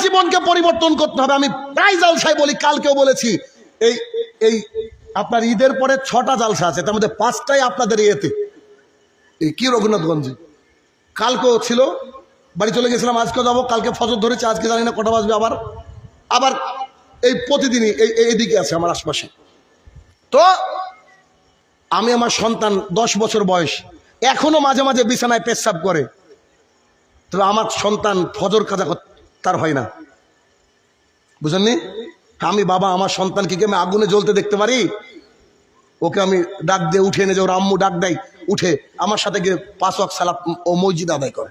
জীবনকে পরিবর্তন করতে হবে। আমি প্রায় জালসায় বলি, কালকেও বলেছি, এই এই, আপনার ঈদের পরে ছটা জালসা আছে, তার মধ্যে পাঁচটাই আপনাদের ইয়েতে। এই কি রঘুনাথগঞ্জে? কালকেও ছিল, বাড়ি চলে গেছিলাম আজকে যাব, কালকে ফজর ধরেছে, আজকে জানি না কটা বাজবে আবার। আবার এই প্রতিদিনই এই, এই- এইদিকে আছে আমার আশপাশে। তো আমি আমার সন্তান দশ বছর বয়স, এখনও মাঝে মাঝে বিছানায় পেশাব করে। তবে আমার সন্তান ফজর কাজা তার হয় না। বুঝলেননি? আমি বাবা আমার সন্তানকে কি আমি আগুনে জ্বলতে দেখতে পারি? ওকে আমি ডাক দিয়ে উঠে এনে যে ওর আম্মু ডাক দেয়, উঠে আমার সাথে গিয়ে পাঁচ ওয়াক সালাত ও মসজিদ আদায় করে।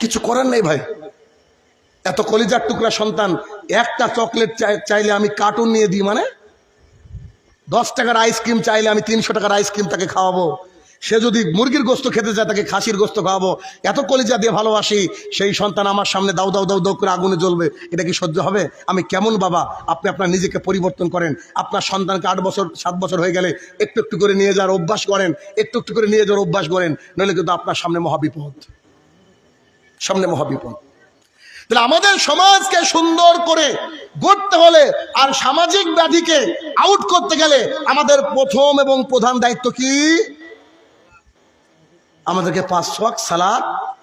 কিছু করার নেই ভাই। এত কলিজার টুকরা সন্তান, একটা চকলেট চাই- চাইলে আমি কার্টুন নিয়ে দিই মানে? দশ টাকার আইসক্রিম চাইলে আমি তিনশো টাকার আইসক্রিম তাকে খাওয়াবো। সে যদি মুরগির গোস্ত খেতে চায়, তাকে খাসির গোস্ত খাওয়াবো। এত কলিজা দিয়ে ভালোবাসি, সেই সন্তান আমার সামনে দাউ দাউ দাউ দাউ করে আগুনে জ্বলবে। এটা কি সহ্য হবে? আমি কেমন বাবা? আপনি আপনার নিজেকে পরিবর্তন করেন। আপনার সন্তানকে আট বছর, সাত বছর হয়ে গেলে একটু একটু করে নিয়ে যাওয়ার অভ্যাস করেন, একটু একটু করে নিয়ে যাওয়ার অভ্যাস করেন, নইলে কিন্তু আপনার সামনে মহাবিপদ। সামনে মহাবিপদ। তাহলে আমাদের সমাজকে সুন্দর করে গড়তে হলে আর সামাজিক ব্যাধিকে আউট করতে গেলে আমাদের প্রথম এবং প্রধান দায়িত্ব কি? আমাদেরকে পাঁচ ওয়াক্ত সালাদ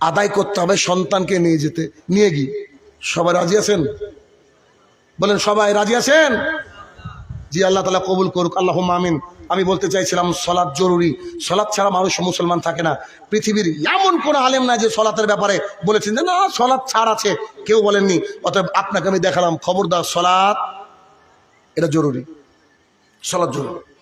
আদায় করতে হবে, সন্তানকে নিয়ে যেতে। নিয়ে গিয়ে। সবাই রাজি আছেন? বলেন, সবাই রাজি আছেন? জি, আল্লাহ তালা কবুল করুক আল্লাহ আমিন। আমি বলতে চাইছিলাম সলাৎ জরুরি। সলাৎ ছাড়া মানুষ মুসলমান থাকে না। পৃথিবীর এমন কোনো আলেম নাই যে সলাতের ব্যাপারে বলেছেন যে, না সলাৎ ছাড় আছে। কেউ বলেননি। অতএব আপনাকে আমি দেখালাম, খবরদার সলাৎ এটা জরুরি। সলাৎ জরুরি।